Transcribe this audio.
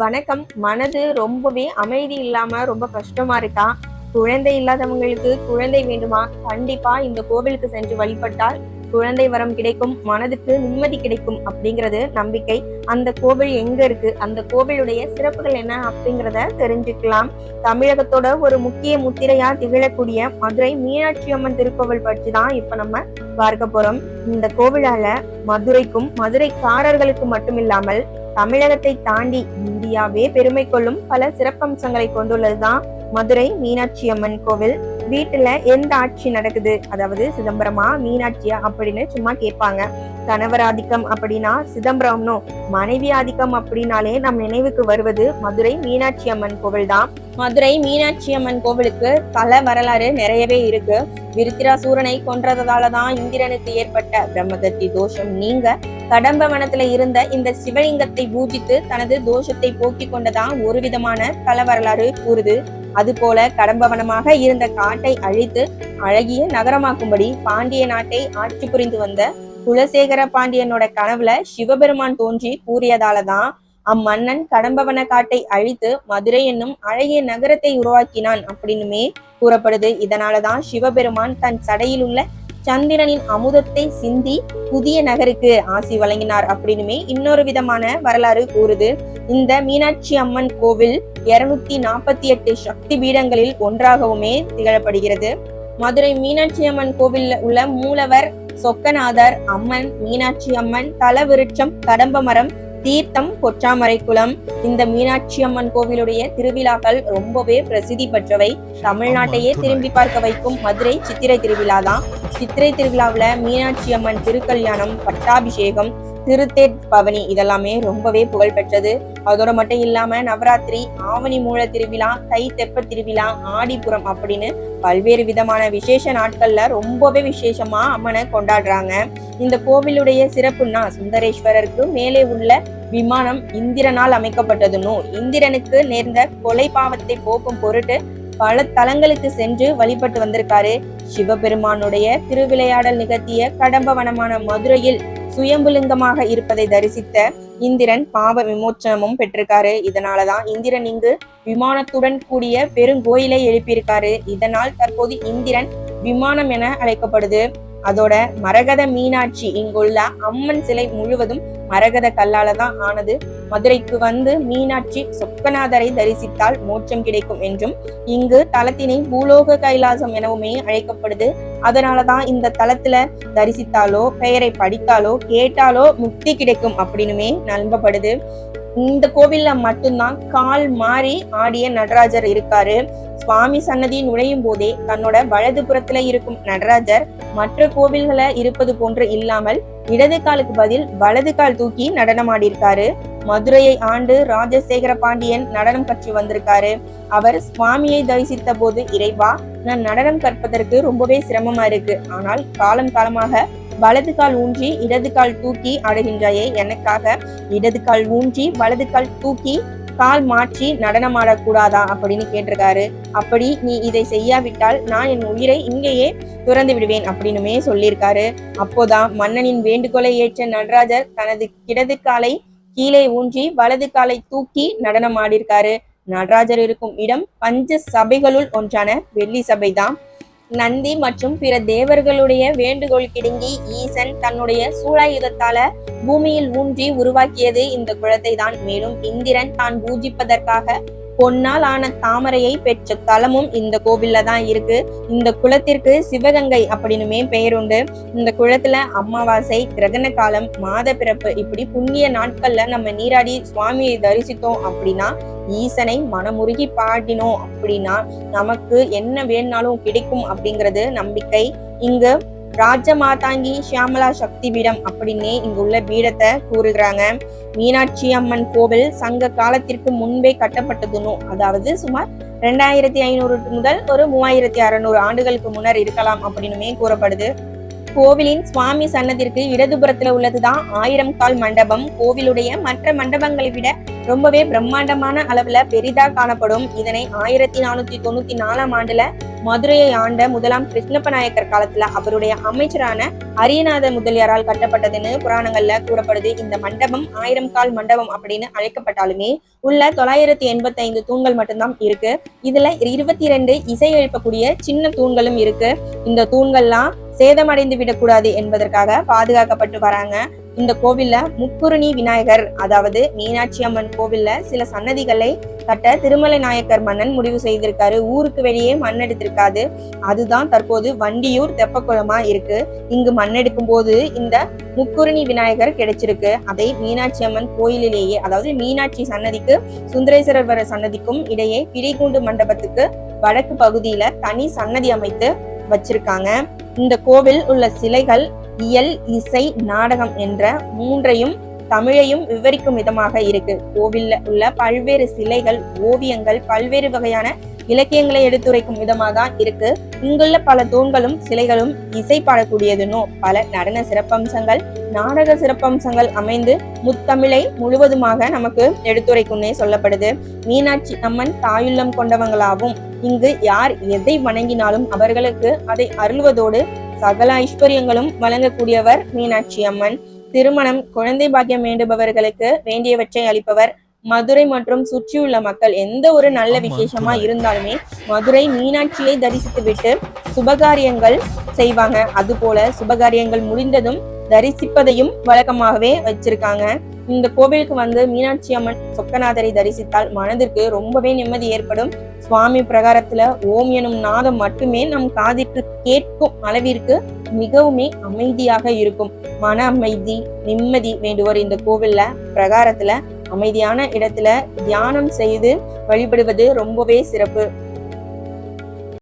வணக்கம். மனது ரொம்பவே அமைதி இல்லாம ரொம்ப கஷ்டமா இருக்கா? குழந்தை இல்லாதவங்களுக்கு குழந்தை வேண்டுமா? கண்டிப்பா இந்த கோவிலுக்கு சென்று வழிபட்டால் குழந்தை வரம் கிடைக்கும் மனதுக்கு நிம்மதி கிடைக்கும் அப்படிங்கிறது நம்பிக்கை. அந்த கோவில் எங்க இருக்கு? அந்த கோவிலுடைய சிறப்புகள் என்ன அப்படிங்கிறத தெரிஞ்சுக்கலாம். தமிழகத்தோட ஒரு முக்கிய முத்திரையா திகழக்கூடிய மதுரை மீனாட்சி அம்மன் திருக்கோவில் பற்றி தான் இப்ப நம்ம பார்க்க போறோம். இந்த கோவிலால மதுரைக்கும் மதுரைக்காரர்களுக்கு மட்டும் இல்லாமல் தமிழகத்தை தாண்டி இந்தியாவே பெருமை கொள்ளும் பல சிறப்பம்சங்களை கொண்டுள்ளதுதான் மதுரை மீனாட்சி அம்மன் கோவில். வீட்டுல எந்த ஆட்சி நடக்குது? அதாவது சிதம்பரமா மீனாட்சியா அப்படின்னு சும்மா கேட்பாங்க. கணவர் ஆதிக்கம் அப்படின்னா சிதம்பரம்னோ மனைவி ஆதிக்கம் அப்படின்னாலே நம் நினைவுக்கு வருவது மதுரை மீனாட்சி அம்மன் கோவில் தான் மதுரை மீனாட்சி அம்மன் கோவிலுக்கு பல வரலாறு நிறையவே இருக்கு. விருத்திராசூரனை கொன்றதால தான் இந்திரனுக்கு ஏற்பட்ட பிரம்மதத்தி தோஷம் நீங்க கடம்ப வனத்துல இருந்த இந்த சிவலிங்கத்தை பூஜித்து தனது தோஷத்தை போக்கிக் கொண்டதான் ஒரு விதமான தல வரலாறு கூறுது. அதுபோல கடம்பவனமாக இருந்த காட்டை அழித்து அழகிய நகரமாக்கும்படி பாண்டிய நாட்டை ஆட்சி புரிந்து வந்த குலசேகர பாண்டியனோட கனவுல சிவபெருமான் தோன்றி கூறியதாலதான் அம்மன்னன் கடம்பவன காட்டை அழித்து மதுரை என்னும் அழகிய நகரத்தை உருவாக்கினான் அப்படின்னுமே கூறப்படுது. இதனாலதான் சிவபெருமான் தன் சடையில் உள்ள சந்திரனின் அமுதத்தை சிந்தி புதிய நகருக்கு ஆசி வழங்கினார் அப்படின்னுமே இன்னொரு விதமான வரலாறு கூறுது. இந்த மீனாட்சி அம்மன் கோவில் இருநூத்தி நாற்பத்தி எட்டு சக்தி பீடங்களில் ஒன்றாகவுமே திகழப்படுகிறது. மதுரை மீனாட்சி அம்மன் கோவில்ல உள்ள மூலவர் சொக்கநாதர் அம்மன் மீனாட்சி அம்மன் தலவிருட்சம் கடம்ப மரம் தீர்த்தம் பொற்றாமரை குளம் இந்த மீனாட்சி அம்மன் கோவிலுடைய திருவிழாக்கள் ரொம்பவே பிரசித்தி பெற்றவை. தமிழ்நாட்டையே திரும்பி பார்க்க வைக்கும் மதுரை சித்திரை திருவிழா தான். சித்திரை திருவிழாவுல மீனாட்சி அம்மன் திருக்கல்யாணம் பட்டாபிஷேகம் திருத்தேர் பவனி இதெல்லாமே ரொம்பவே புகழ் பெற்றது அதோட மட்டும் இல்லாம நவராத்திரி ஆவணி மூல திருவிழா தை தெப்ப திருவிழா ஆடிப்புறம் அப்படின்னு பல்வேறு விதமான விசேஷ நாட்கள்ல ரொம்பவே விசேஷமா அம்மனை கொண்டாடுறாங்க. இந்த கோவிலுடைய சிறப்புன்னா சுந்தரேஸ்வரருக்கு மேலே உள்ள விமானம் இந்திரனால் அமைக்கப்பட்டதுன்னு இந்திரனுக்கு நேர்ந்த கொலை பாவத்தை போக்கும் பொருட்டு பல தலங்களுக்கு சென்று வழிபட்டு வந்திருக்காரு. சிவபெருமானுடைய திருவிளையாடல் நிகழ்த்திய கடம்பவனமான மதுரையில் சுயம்புலிங்கமாக இருப்பதை தரிசித்த இந்திரன் பாவ விமோச்சனமும் பெற்றிருக்காரு. இதனாலதான் இந்திரன் இங்கு விமானத்துடன் கூடிய பெருங்கோயிலை எழுப்பியிருக்காரு. இதனால் தற்போது இந்திரன் விமானம் என அழைக்கப்படுது. அதோட மரகத மீனாட்சி இங்குள்ள அம்மன் சிலை முழுவதும் மரகத கல்லால தான் ஆனது. மதுரைக்கு வந்து மீனாட்சி சொக்கநாதரை தரிசித்தால் மோட்சம் கிடைக்கும் என்றும் இங்கு தலத்தினை பூலோக கைலாசம் எனவுமே அழைக்கப்படுது. அதனாலதான் இந்த தலத்துல தரிசித்தாலோ பெயரை படித்தாலோ கேட்டாலோ முக்தி கிடைக்கும் அப்படின்னுமே நம்பப்படுது. இந்த கோவில்ல மட்டும்தான் கால் மாறி ஆடிய நடராஜர் இருக்காரு. சுவாமி சன்னதி நுழையும் போதே தன்னோட வலது புறத்துல இருக்கும் நடராஜர் மற்ற கோவில்கள இருப்பது போன்று இல்லாமல் இடது காலுக்கு பதில் வலது கால் தூக்கி நடனமாடியிருக்காரு. மதுரையை ஆண்டு ராஜசேகர பாண்டியன் நடனம் கற்று வந்திருக்காரு. அவர் சுவாமியை தரிசித்த போது இறைவா நான் நடனம் கற்பதற்கு ரொம்பவே சிரமமா இருக்கு. ஆனால் காலம் காலமாக வலது கால் ஊன்றி இடது கால் தூக்கி ஆடுகின்றாயே எனக்காக இடது கால் ஊன்றி வலது கால் தூக்கி கால் மாற்றி நடனமாடக்கூடாதா அப்படின்னு கேட்டிருக்காரு. அப்படி நீ இதை செய்யாவிட்டால் நான் என் உயிரை இங்கேயே துறந்து விடுவேன் அப்படின்னுமே சொல்லியிருக்காரு. அப்போதான் மன்னனின் வேண்டுகோளை ஏற்ற நடராஜர் தனது இடது காலை கீழே ஊன்றி வலது காலை தூக்கி நடனமாடியிருக்காரு. நடராஜர் இருக்கும் இடம் பஞ்ச சபைகளுள் ஒன்றான வெள்ளி சபைதான். நந்தி மற்றும் பிற தேவர்களுடைய வேண்டுகோள் கிடுங்கி ஈசன் தன்னுடைய சூழாயுதத்தால பூமியில் ஊன்றி உருவாக்கியது இந்த குளத்தை தான் மேலும் இந்திரன் தான் பூஜிப்பதற்காக பொன்னால் ஆன தாமரையை பெற்ற தலமும் இந்த கோவில்ல தான் இருக்கு. இந்த குளத்திற்கு சிவகங்கை அப்படின்னுமே பெயருண்டு இந்த குளத்துல அமாவாசை கிரகண காலம் மாத பிறப்பு இப்படி புண்ணிய நாட்கள்ல நம்ம நீராடி சுவாமியை தரிசித்தோம் அப்படின்னா ஈசனை மனமுருகி பாடினோம் அப்படின்னா நமக்கு என்ன வேணாலும் கிடைக்கும் அப்படிங்கிறது நம்பிக்கை. இங்கு ராஜமாதாங்கி சியாமலா ஷியாமலா சக்தி பீடம் அப்படின்னே இங்குள்ள பீடத்தை கூறுகிறாங்க. மீனாட்சி அம்மன் கோவில் சங்க காலத்திற்கு முன்பே கட்டப்பட்டதுன்னு அதாவது சுமார் ரெண்டாயிரத்தி ஐநூறு முதல் ஒரு மூவாயிரத்தி அறுநூறு ஆண்டுகளுக்கு முன்னர் இருக்கலாம் அப்படின்னுமே கூறப்படுது. கோவிலின் சுவாமி சன்னதிற்கு இடதுபுறத்துல உள்ளதுதான் ஆயிரம் கால் மண்டபம். கோவிலுடைய மற்ற மண்டபங்களை விட ரொம்பவே பிரம்மாண்டமான அளவுல பெரிதா காணப்படும். இதனை ஆயிரத்தி நானூத்தி தொண்ணூத்தி நாலாம் ஆண்டுல மதுரையை ஆண்ட முதலாம் கிருஷ்ணப்ப நாயக்கர் காலத்துல அவருடைய அமைச்சரான அரியநாத முதலியாரால் கட்டப்பட்டதுன்னு புராணங்கள்ல கூறப்படுது. இந்த மண்டபம் ஆயிரம் கால் மண்டபம் அப்படின்னு அழைக்கப்பட்டாலுமே உள்ள தொள்ளாயிரத்தி எண்பத்தி ஐந்து தூண்கள் மட்டும்தான் இருக்கு. இதுல இருபத்தி ரெண்டு இசை எழுப்பக்கூடிய சின்ன தூண்களும் இருக்கு. இந்த தூண்கள்லாம் சேதமடைந்து விடக்கூடாது என்பதற்காக பாதுகாக்கப்பட்டு வராங்க. இந்த கோவில்ல முக்குருணி விநாயகர் அதாவது மீனாட்சி அம்மன் கோவில்ல சில சன்னதிகளை கட்ட திருமலை நாயக்கர் மன்னன் முடிவு செய்திருக்காரு. ஊருக்கு வெளியே மண் எடுத்திருக்காது அதுதான் தற்போது வண்டியூர் தெப்பக்குளமா இருக்கு. இங்கு மண் எடுக்கும் போது இந்த முக்குருணி விநாயகர் கிடைச்சிருக்கு. அதை மீனாட்சி அம்மன் கோயிலிலேயே அதாவது மீனாட்சி சன்னதிக்கு சுந்தரேஸ்வரர் சன்னதிக்கும் இடையே பிடிகூண்டு மண்டபத்துக்கு வடக்கு பகுதியில தனி சன்னதி அமைத்து வச்சிருக்காங்க. இந்த கோவில் உள்ள சிலைகள் இயல் இசை நாடகம் என்ற மூன்றையும் தமிழையும் விவரிக்கும் விதமாக இருக்கு. கோவில்ல உள்ள பல்வேறு சிலைகள் ஓவியங்கள் பல்வேறு வகையான இலக்கியங்களை எடுத்துரைக்கும் விதமாக தான் இருக்கு. இங்குள்ள பல தூண்களும் சிலைகளும் இசை பாடக்கூடியதுனோ பல நடன சிறப்பம்சங்கள் நாடக சிறப்பம்சங்கள் அமைந்து முத்தமிழை முழுவதுமாக நமக்கு எடுத்துரைக்கும்னே சொல்லப்படுது. மீனாட்சி அம்மன் தாயுள்ளம் கொண்டவங்களாகவும் இங்கு யார் எதை வணங்கினாலும் அவர்களுக்கு அதை அருள்வதோடு சகல ஐஸ்வர்யங்களும் வழங்கக்கூடியவர் மீனாட்சி அம்மன். திருமணம் குழந்தை பாக்கியம் வேண்டுபவர்களுக்கு வேண்டியவற்றை அளிப்பவர் மதுரை மற்றும் சுற்றியுள்ள மக்கள். எந்த ஒரு நல்ல விசேஷமா. இருந்தாலுமே மதுரை மீனாட்சியை தரிசித்து விட்டு சுபகாரியங்கள் செய்வாங்க. அதுபோல சுபகாரியங்கள் முடிந்ததும் தரிசிப்பதையும் வழக்கமாகவே வச்சிருக்காங்க. இந்த கோவிலுக்கு வந்து மீனாட்சி அம்மன் சொக்கநாதரை தரிசித்தால் மனதிற்கு ரொம்பவே நிம்மதி ஏற்படும். சுவாமி பிரகாரத்துல ஓம் எனும் நாதம் மட்டுமே நம் காதிற்கு கேட்கும் அளவிற்கு மிகவுமே அமைதியாக இருக்கும். மன அமைதி நிம்மதி வேண்டுவோர் இந்த கோவில்ல பிரகாரத்துல அமைதியான இடத்துல தியானம் செய்து வழிபடுவது ரொம்பவே சிறப்பு.